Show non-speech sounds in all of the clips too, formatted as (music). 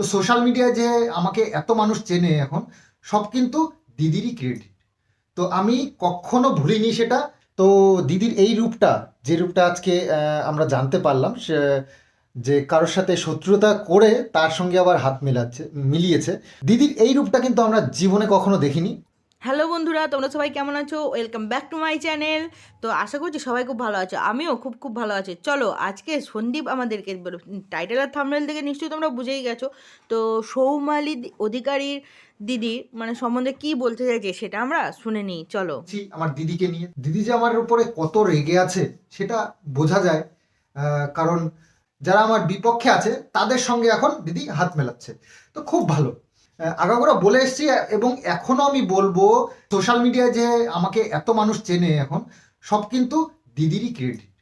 তো সোশ্যাল মিডিয়ায় যে আমাকে এত মানুষ চেনে এখন, সব কিন্তু দিদিরই ক্রেডিট তো আমি কখনো ভুলিনি সেটা। তো দিদির এই রূপটা, যে রূপটা আজকে আমরা জানতে পারলাম, সে, যে কারোর সাথে শত্রুতা করে তার সঙ্গে আবার হাত মিলাচ্ছে, মিলিয়েছে। দিদির এই রূপটা কিন্তু আমরা জীবনে কখনো দেখিনি। হ্যালো বন্ধুরা, তোমরা সবাই কেমন আছো? Welcome back to my channel তো আশা করছি সবাই খুব ভালো আছো। আমিও খুব খুব ভালো আছি। চলো, আজকে সন্দীপ আমাদেরকে টাইটেল আর থামনেল থেকে নিশ্চয়ই তোমরা বুঝেই গেছো। তো সৌমালি অধিকারীর দিদি মানে সম্বন্ধে কি বলতে চাইছে সেটা আমরা শুনে নিই। চলো। আমার দিদিকে নিয়ে। দিদি যে আমার উপরে কত রেগে আছে, সেটা বোঝা যায়। কারণ যারা আমার বিপক্ষে আছে, তাদের সঙ্গে এখন দিদি হাত মেলাচ্ছে। তো খুব ভালো। আগাগোড়া বলে এসেছি, এবং এখনও আমি বলব সোশ্যাল মিডিয়ায় যে আমাকে এত মানুষ চেনে এখন, সব কিন্তু দিদিরই ক্রেডিট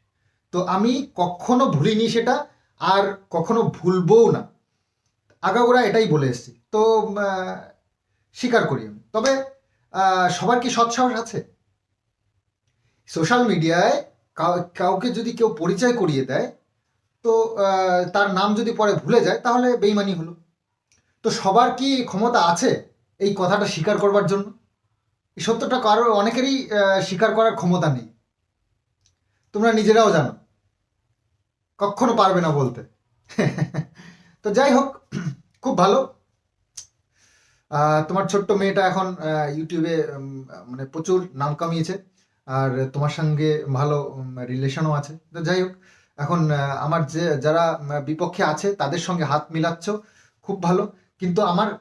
তো আমি কখনো ভুলিনি সেটা, আর কখনো ভুলবও না। আগাগোড়া এটাই বলে এসেছি। তো স্বীকার করি আমি। তবে সবার কি সৎসাহস আছে? সোশ্যাল মিডিয়ায় কাউকে যদি কেউ পরিচয় করিয়ে দেয়, তো তার নাম যদি পরে ভুলে যায়, তাহলে বেইমানি হলো। তো সবার কি ক্ষমতা আছে এই কথাটা স্বীকার করবার জন্য? এই সত্যটা কারোর অনেকেরই স্বীকার করার ক্ষমতা নেই। তোমরা নিজেরাও জানো। কখনো পারবে না বলতে। (laughs) তো যাই হোক, (clears throat) খুব ভালো। তোমার ছোট্ট মেয়েটা এখন ইউটিউবে মানে প্রচুর নাম কামিয়েছে। আর তোমার সঙ্গে ভালো রিলেশনও আছে। তো যাই হোক, এখন আমার যে, যারা বিপক্ষে আছে, তাদের সঙ্গে হাত মিলাচ্ছ। খুব ভালো। কিন্তু আমার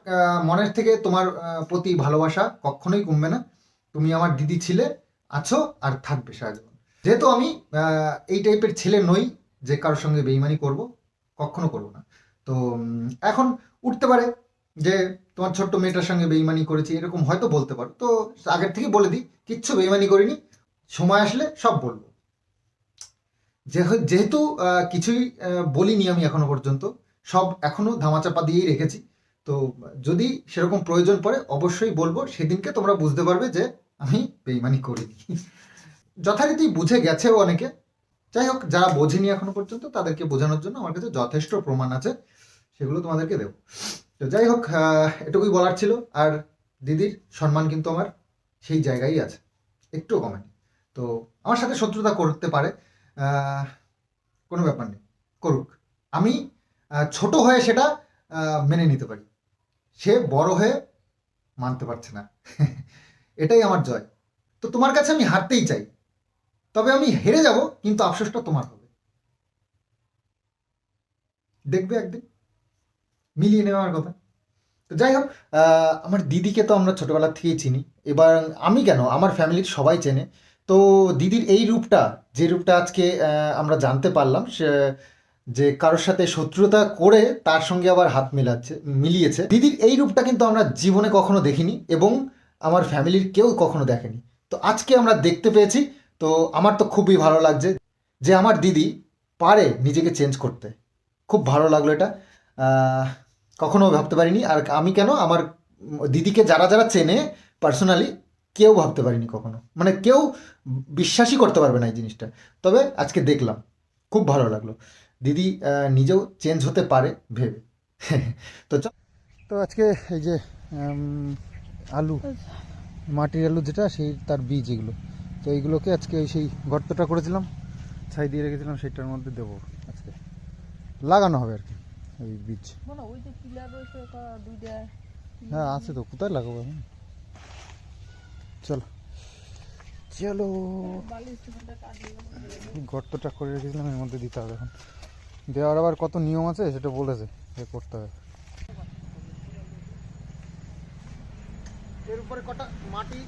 মনের থেকে তোমার প্রতি ভালোবাসা কখনোই কমবে না। তুমি আমার দিদি ছিলে, আছো আর থাকবে সারা জীবন যেহেতু আমি এই টাইপের ছেলে নই যে কারোর সঙ্গে বেইমানি করব, কখনো করব না। তো এখন উঠতে পারে যে তোমার ছোট্ট মেয়েটার সঙ্গে বেইমানি করেছি, এরকম হয়তো বলতে পারো। তো আগের থেকে বলে দিই, কিচ্ছু বেইমানি করিনি, সময় আসলে সব বলব। যেহে- যেহেতু কিছুই বলিনি আমি এখনও পর্যন্ত, সব এখনও ধামাচাপা দিয়েই রেখেছি। তো যদি সেরকম প্রয়োজন পড়ে, অবশ্যই বলব, সেদিনকে তোমরা বুঝতে পারবে যে আমি বেইমানি করিনি। যথারীতি বুঝে গেছেও অনেকে। যাই হোক, যারা বোঝেনি এখনও পর্যন্ত, তাদেরকে বোঝানোর জন্য আমার কাছে যথেষ্ট প্রমাণ আছে, সেগুলো তোমাদেরকে দেবো। তো যাই হোক এটুকুই বলার ছিল, আর দিদির সম্মান কিন্তু আমার সেই জায়গায় আছে। একটুও কমেনি। তো আমার সাথে শত্রুতা করতে পারে কোনো ব্যাপার নেই, করুক। আমি ছোট হয়ে সেটা মেনে নিতে পারি। সে বড় হয়ে মানতে পারছে না। এটাই আমার জয়। তো তোমার কাছে আমি হারতেই চাই। তবে আমি হেরে যাব, কিন্তু আফসোসটা তোমার হবে। দেখবে একদিন। মিলিয়ে নেওয়ার কথা। তো যাই হোক আমার দিদিকে তো আমরা ছোটবেলা থেকেই চিনি। এবার আমি কেন? আমার ফ্যামিলির সবাই চেনে। তো দিদির এই রূপটা, যে রূপটা আজকে আমরা জানতে পারলাম, সে যে কারোর সাথে শত্রুতা করে তার সঙ্গে আবার হাত মেলাচ্ছে, মিলিয়েছে। দিদির এই রূপটা কিন্তু আমরা জীবনে কখনো দেখিনি এবং আমার ফ্যামিলির কেউ কখনো দেখেনি। তো আজকে আমরা দেখতে পেয়েছি, তো আমার তো খুবই ভালো লাগছে যে আমার দিদি পারে নিজেকে চেঞ্জ করতে। খুব ভালো লাগল এটা। কখনো ভাবতে পারিনি, আর আমি কেন আমার দিদিকে যারা যারা চেনে পার্সোনালি কেউ ভাবতে পারিনি কখনো। মানে কেউ বিশ্বাসই করতে পারবে না এই জিনিসটা। তবে আজকে দেখলাম, খুব ভালো লাগল। দিদি নিজেও চেঞ্জ হতে পারে ভেবে। তো চ- তো আজকে এই যে আলু মাটির আলু যেটা সেই তার বীজ এগুলো। তো এইগুলোকে আজকে ওই সেই গর্তটা করেছিলাম ছাই দিয়ে রেখেছিলাম সেইটার মধ্যে দেবো আজকে। লাগানো হবে আর কি ওই বীজ। মানে ওই যে পিলার রয়েছে দুইটা হ্যাঁ আছে তো কোথায় লাগাবো আমি চলো। চলো। গর্তটা করে রেখেছিলাম এর মধ্যে দিতে হবে এখন। দেওয়ার আবার কত নিয়ম আছে সেটা বলেছে এ করতে হবে। এর উপরে কটা মাটি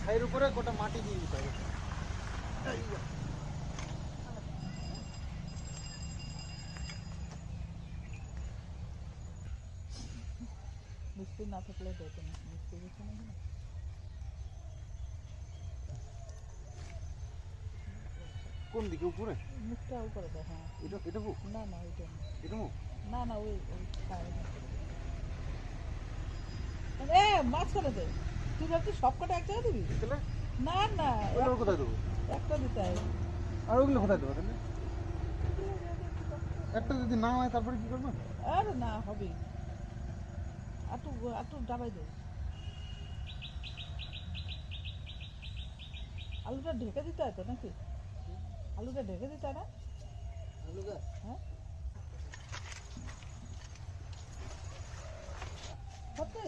ছাইয়ের উপরে কটা মাটি দিয়ে দিতে হবে। মিস্ত্রি না থাকলে দেখে না মিস্ত্রি হচ্ছে না কোন দিকে উপরে? মুখটা উপরে দেখা এটা এটা বুক না না না। এটা মুখ? না না ওই। এ মাঝখানে দে। তুই ভাবছিস সব কটা এক জায়গায় দিবি? তাহলে? না না ওগুলো কোথায় দেবো? একটা দিতে হবে আর ওগুলো কোথায় দেবো তাহলে? একটা যদি না হয় তারপরে কি করব? আরে না হবে। একটু একটু ডাবাই দে। আলুটা ঢেকে দিতে হয় তো নাকি? আলুটা ঢেকে দিতে হয় না হ্যাঁ। সত্যি?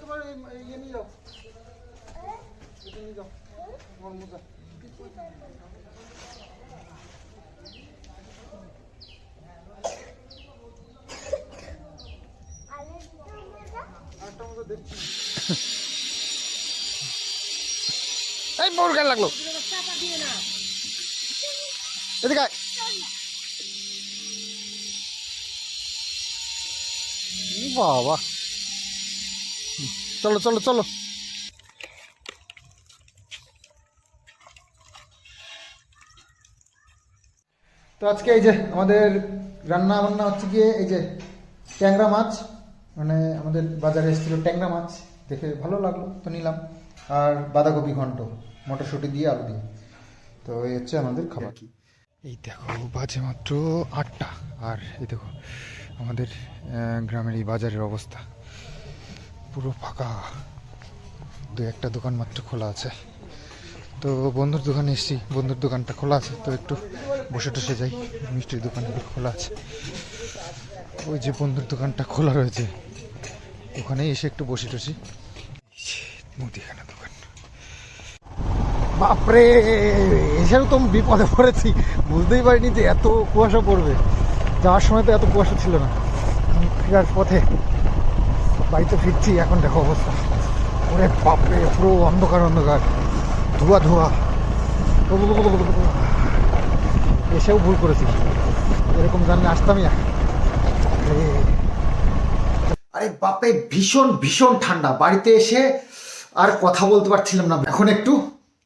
তোমার ইয়ে নিয়ে যাও। এটা নিয়ে যাও। তোমার মোজা আরেকটা মোজা দেখছি এই বউর গায়ে লাগল। এদিকে বাবা। চলো চলো চলো। তো আজকে এই যে আমাদের রান্না বান্না হচ্ছে গিয়ে এই যে ট্যাংরা মাছ। মানে আমাদের বাজারে এসেছিল ট্যাংরা মাছ, দেখে ভালো লাগল, তো নিলাম। আর বাঁধাকপি ঘন্ট, মটরশুঁটি দিয়ে আলু দিয়ে। তো এই হচ্ছে আমাদের খাবার। এই দেখো, বাজে মাত্র আটটা। আর এই দেখো, আমাদের গ্রামের এই বাজারের অবস্থা। পুরো ফাঁকা। দু একটা দোকান মাত্র খোলা আছে। তো বন্ধুর দোকানে এসেছি। বন্ধুর দোকানটা খোলা আছে। তো একটু বসে টসে যাই। মিষ্টির দোকানটা খোলা আছে। ওই যে বন্ধুর দোকানটা খোলা রয়েছে। ওখানে এসে একটু বসে টসি। মুদিখানা দোকান। বাপরে! এসেও তো বিপদে পড়েছি। বুঝতেই পারিনি যে এত কুয়াশা পড়বে। যাওয়ার সময় তো এত কুয়াশা ছিল না। ফেরার পথে বাড়িতে ফিরছি, এখন দেখো অবস্থা। ওরে বাপরে, পুরো অন্ধকার অন্ধকার। ধোয়া ধোয়া। এসেও ভুল করেছি। এরকম জানলে আসতামই না। আরে, বাপে ভীষণ ভীষণ ঠান্ডা। বাড়িতে এসে আর কথা বলতে পারছিলাম না। এখন একটু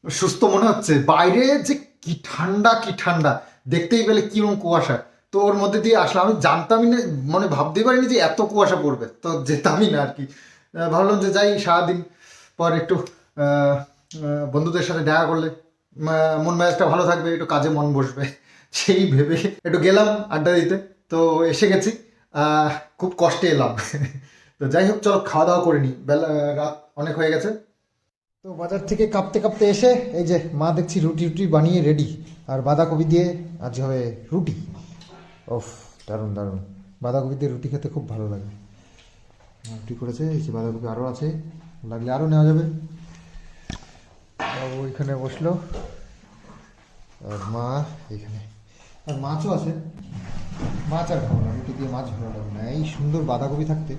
সুস্থ মনে হচ্ছে। বাইরে যে কি ঠান্ডা কি ঠান্ডা। দেখতেই পেলে কীরকম কুয়াশা। তো ওর মধ্যে দিয়ে আসলাম। আমি জানতামই না মানে ভাবতেই পারিনি যে এত কুয়াশা পড়বে। তো যেতামই না আর কি। ভাবলাম যে যাই সারাদিন পর একটু বন্ধুদের সাথে দেখা করলে। মন মেজাজটা ভালো থাকবে একটু কাজে মন বসবে। সেই ভেবে একটু গেলাম আড্ডা দিতে। তো এসে গেছি। খুব কষ্টে এলাম। তো যাই হোক, চলো খাওয়া দাওয়া করে নিই বেলা, রাত অনেক হয়ে গেছে। তো বাজার থেকে কাঁপতে কাঁপতে এসে এই যে মা দেখছি রুটি রুটি বানিয়ে রেডি আর বাঁধাকপি দিয়ে আজ হবে রুটি। ওফ, দারুণ দারুণ। বাঁধাকপি দিয়ে রুটি খেতে খুব ভালো লাগে। রুটি করেছে, এই যে বাঁধাকপি আরও আছে। লাগলে আরও নেওয়া যাবে। বাবু এখানে বসল। আর মা এখানে। আর মাছও আছে। মাছ আর খাব না রুটি দিয়ে মাছ ভালো লাগবে না। এই সুন্দর বাঁধাকপি থাকতে।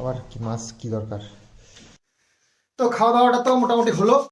আবার কি মাছ, কি দরকার? তো খাওয়া দাওয়াটা তো মোটামুটি হলো।